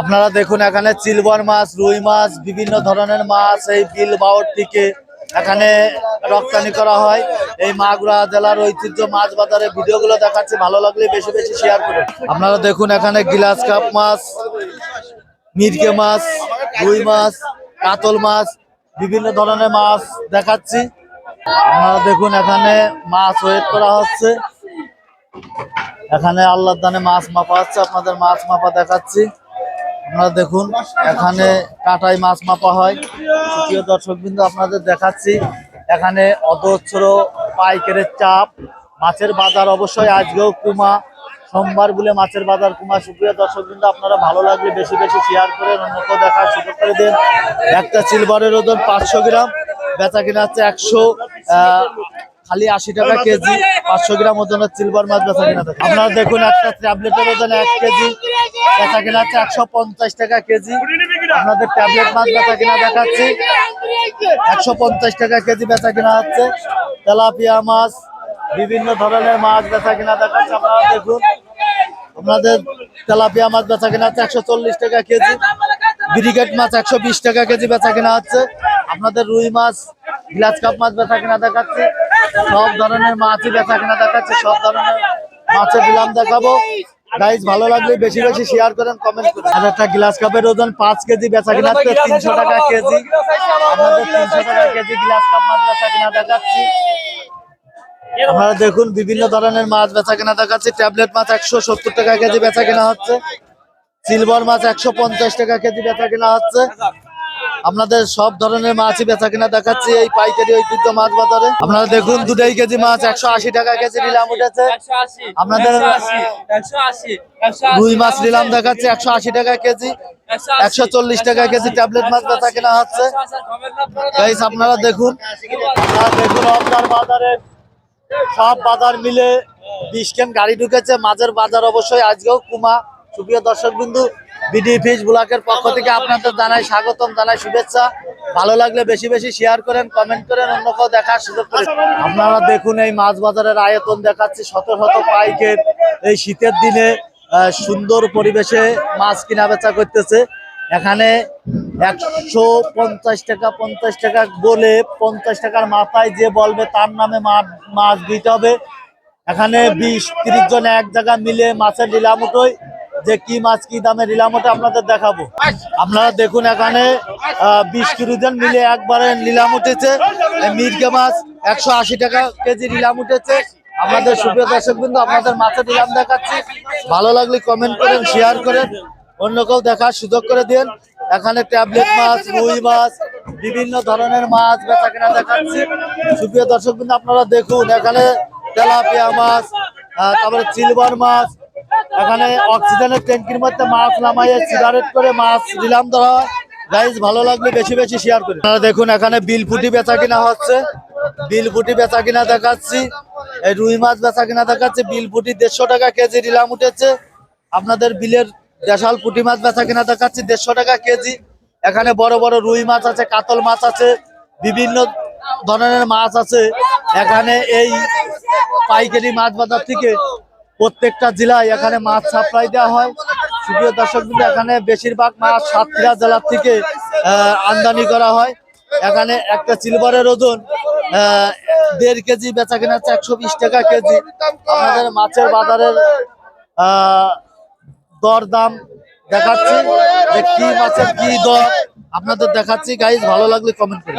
আপনারা দেখুন এখানে চিলবর মাছ, রুই মাছ, বিভিন্ন ধরনের মাছ, এই বিল বাউর থেকে এখানে রপ্তানি করা হয়। এই মাগুরা জেলার ঐতিহ্য মাছ বাজারে ভিডিওগুলো দেখাচ্ছি, ভালো লাগলে বেশি বেশি শেয়ার করুন। আপনারা দেখুন এখানে গিলাস কাপ মাছ মিরকে মাছ, রুই মাছ, কাতল মাছ, বিভিন্ন ধরনের মাছ দেখাচ্ছি। আপনারা দেখুন এখানে মাছ ওয়েট করা হচ্ছে। এখানে আল্লাহ দানে মাছ মাপা হচ্ছে, আপনাদের মাছ মাপা দেখাচ্ছি। আপনারা দেখুন, এখানে কাটাই মাছ মাপা হয়। দর্শক বিন্দু আপনাদের দেখাচ্ছি, এখানে অদচ্ছর পাইকারের চাপ। মাছের বাজার অবশ্যই আজকেও কুমা, সোমবার বলে মাছের বাজার কুমা। সুপ্রিয় দর্শক বিন্দু আপনারা ভালো লাগলে বেশি বেশি শেয়ার করে অন্যকেও দেখার সুযোগ করে দেন। একটা সিলভারের ওজন পাঁচশো গ্রাম, বেচা কিনা হচ্ছে একশো খালি আশি টাকা কেজি, পাঁচশো গ্রাম ওজনের সিলভার মাছ বেচা কিনা থাকে। আপনারা দেখুন একটা ট্যাবলেটের ওজন এক কেজি। বেচা কিনা হচ্ছে একশো পঞ্চাশ টাকা কেজি। আপনাদের ট্যাবলেট মাছ বেচা কিনা দেখাচ্ছি। একশো পঞ্চাশ টাকা কেজি বেচা কিনা হচ্ছে। তেলাপিয়া মাছ, বিভিন্ন ধরনের মাছ বেচা কিনা দেখাচ্ছে। আপনারা দেখুন। আপনাদের তেলাপিয়া মাছ বেচা কিনা হচ্ছে একশো চল্লিশ টাকা কেজি। ব্রিগেড মাছ একশো বিশ টাকা কেজি বেচা কিনা হচ্ছে। আপনাদের রুই মাছ গ্লাস কাপ মাছ বেচা কিনা দেখাচ্ছে। সব ধরনের মাছই বেচা কিনা দেখাচ্ছে সব ধরনের মাছের দিলাম দেখাবো। গাইজ ভালো লাগলে বেশি বেশি শেয়ার করেন কমেন্ট করেন। আর একটা গ্লাস কাপের ওজন পাঁচ কেজি বেচা কিনা হচ্ছে তিনশো টাকা কেজি। আপনাদের তিনশো টাকা কেজি গ্লাস কাপ মাছ বেচা কিনা দেখাচ্ছি। আপনারা দেখুন বিভিন্ন ধরনের মাছ বেচা কেনা দেখাচ্ছি। ট্যাবলেট মাছ একশো সত্তর টাকা কেজি বেচা কেনা হচ্ছে। সিলভার মাছ একশো পঞ্চাশ টাকা কেজি বেচা কেনা হচ্ছে। আপনাদের সব ধরনের মাছই বেচা কেনা দেখাচ্ছি এই পাইকারি ঐতিহ্য মাছ বাজারে। আপনারা দেখুন দুটাই কেজি মাছ একশো আশি টাকা কেজি নিলাম উঠেছে। আপনাদের রুই মাছ নিলাম দেখাচ্ছি একশো আশি টাকা কেজি একশো চল্লিশ টাকা কেজি ট্যাবলেট মাছ বেচা কেনা হচ্ছে। আপনারা দেখুন দেখুন আপনার বাজারে সব বাজার মিলে বিশ কেন গাড়ি ঢুকেছে। মাঝের বাজার অবশ্যই আজকেও কুমা। সুপ্রিয় দর্শক বিন্দু বিডি ব্লকের পক্ষ থেকে আপনাদের জানাই স্বাগতম, জানাই শুভেচ্ছা। ভালো লাগলে বেশি বেশি শেয়ার করেন কমেন্ট করেন অন্য কেউ দেখার সুযোগ করে আপনারা দেখুন এই মাছ বাজারের আয়তন দেখাচ্ছি শত শত পাইকের এই শীতের দিনে সুন্দর পরিবেশে মাছ কিনা বেচা করতেছে। এখানে একশো পঞ্চাশ টাকা পঞ্চাশ টাকা বলে পঞ্চাশ টাকার মাথায় যে বলবে তার নামে মাছ দিতে হবে। এখানে বিশ তিরিশ জন এক জায়গা মিলে মাছের নিলাম উঠোয় যে কি মাছ কি দামে নিলাম ওটা আপনাদের দেখাবো। আপনারা দেখুন এখানে বিশ তিরিশ জন মিলে একবারে নিলাম উঠেছে। মির্গে মাছ একশো আশি টাকা কেজি নিলাম উঠেছে। আপনাদের সুপ্রিয় দর্শক বিন্দু আপনাদের মাছের নিলাম দেখাচ্ছি। ভালো লাগলে কমেন্ট করেন শেয়ার করেন অন্য কেউ দেখার সুযোগ করে দিন। এখানে ট্যাবলেট মাছ, রুই মাছ, বিভিন্ন ধরনের মাছ বেচা কেনা দেখাচ্ছি। সুপ্রিয় দর্শক বিন্দু আপনারা দেখুন এখানে তেলাপিয়া মাছ তারপরে চিলবার মাছ এখানে অক্সিজেনের ট্যাঙ্কির মধ্যে মাছ নামাইয়ে সিগারেট করে মাছ দিলাম ধরা। গাইজ ভালো লাগলে বেশি বেশি শেয়ার করি। দেখুন, এখানে বিল ফুটি বেচা কিনা হচ্ছে। বিল ফুটি বেচা কিনা দেখাচ্ছি। এই রুই মাছ বেচা কিনা দেখাচ্ছি। বিল ফুটি দেড়শো টাকা কেজি নিলাম উঠেছে। আপনাদের বিলের দেশাল পুঁটি মাছ বেচা কিনা দেখাচ্ছি। দেড়শো টাকা কেজি। এখানে বড় বড় রুই মাছ আছে, কাতল মাছ আছে, বিভিন্ন ধরনের মাছ আছে। এখানে এই পাইকারি মাছ বাজার থেকে প্রত্যেকটা জেলায় এখানে মাছ সাপ্লাই দেওয়া হয়। সুপ্রিয় দর্শক এখানে বেশিরভাগ মাছ সাতক্ষীরা জেলার থেকে আমদানি করা হয়। এখানে একটা সিলভারের ওজন দেড় কেজি বেচা কেনা হচ্ছে একশো বিশ টাকা কেজি। আমাদের মাছের বাজারের দর দাম দেখাচ্ছি যে কি মাছের কি দর। আপনাদের দেখাচ্ছি গাইজ ভালো লাগলে কমেন্ট করুন